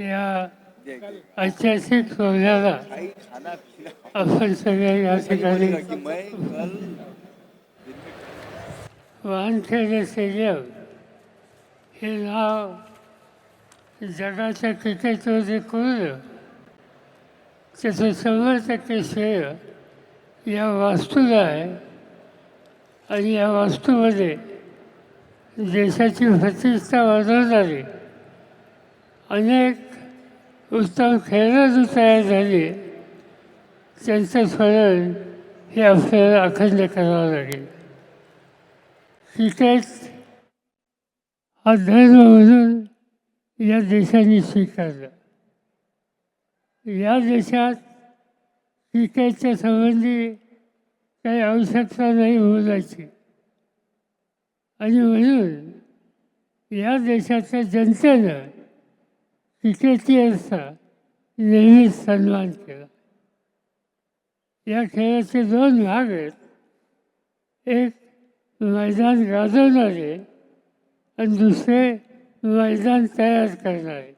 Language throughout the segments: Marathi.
या ऐतिहासिक सोहळ्याला आपण सगळे या ठिकाणी वानखेडे स्टेडियम हे नाव जगाच्या क्रिकेटवर जे कोरलं त्याचं शंभर टक्के श्रेय या वास्तूला आहे. आणि या वास्तूमध्ये देशाची प्रतिष्ठा वाढवणारी अनेक उत्तम खेळाडू तयार झाली. त्यांचं स्मरण हे आपल्याला अखंड करावं लागेल. क्रिकेट हा धर्म म्हणून या देशाने स्वीकारला. या देशात क्रिकेटच्या संबंधी काही आवश्यकता नाही बोलायची. आणि म्हणून या देशाच्या जनतेनं क्रिकेटियर्सचा नेहमीच सन्मान केला. या खेळाचे दोन भाग आहेत. एक मैदान गाजवणारे आणि दुसरे मैदान तयार करणारे.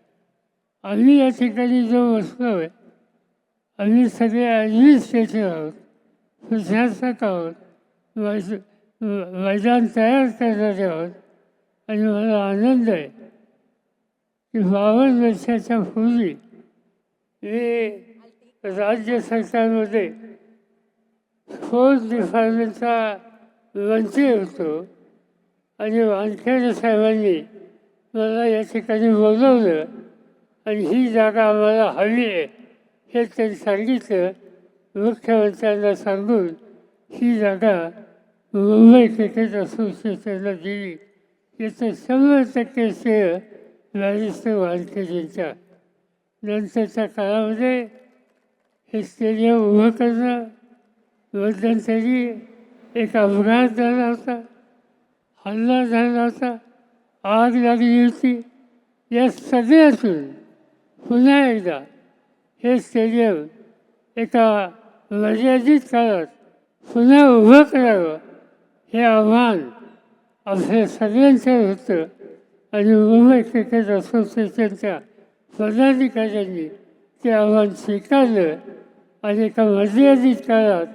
आम्ही या ठिकाणी जो बसलो आहे आम्ही सगळे ॲडमिनिस्ट्रेटिव्ह आहोत प्रशासक आहोत मैदान तयार करणारे आहोत आणि मला आनंद आहे. की बावन्न वर्षाच्या पूर्वी मी राज्य सरकारमध्ये स्पोर्ट्स डिपार्टमेंटचा मंत्री होतो. आणि वानखेडे साहेबांनी मला या ठिकाणी बोलवलं. आणि ही जागा आम्हाला हवी आहे हे त्यांनी सांगितलं. मुख्यमंत्र्यांना सांगून ही जागा मुंबई क्रिकेट असोसिएशनला दिली. याचं शंभर टक्के श्रेय बॅरिस्टर यांच्या नंतरच्या काळामध्ये हे स्टेडियम उभं करणं मध्यंतरी एक अपघात झाला होता हल्ला झाला होता आग लागली होती. या सगळ्यातून पुन्हा एकदा हे स्टेडियम एका मर्यादित काळात पुन्हा उभं करावं हे आव्हान आपल्या सगळ्यांचं होतं. आणि मुंबई क्रिकेट असोसिएशनच्या पदाधिकाऱ्यांनी ते आव्हान स्वीकारलं आणि एका मर्यादित काळात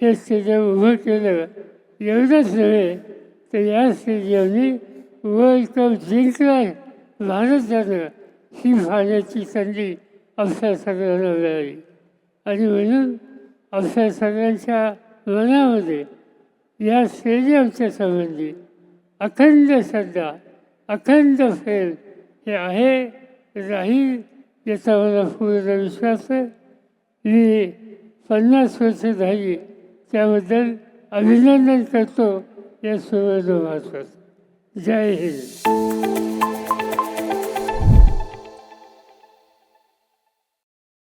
हे स्टेडियम उभं केलं. एवढंच नव्हे तर या स्टेडियमने वर्ल्ड कप जिंकला भारतानं ही पाहण्याची संधी आपल्या सगळ्यांना मिळाली. आणि म्हणून आपल्या सगळ्यांच्या मनामध्ये या स्टेडियमच्या संबंधी अखंड श्रद्धा अखंड फेर हे आहे राहील याचा मला पूर्ण विश्वास आहे. मी पन्नास वर्ष झाली त्याबद्दल अभिनंदन करतो या सुवर्ण महत्वाचं जय हिंद.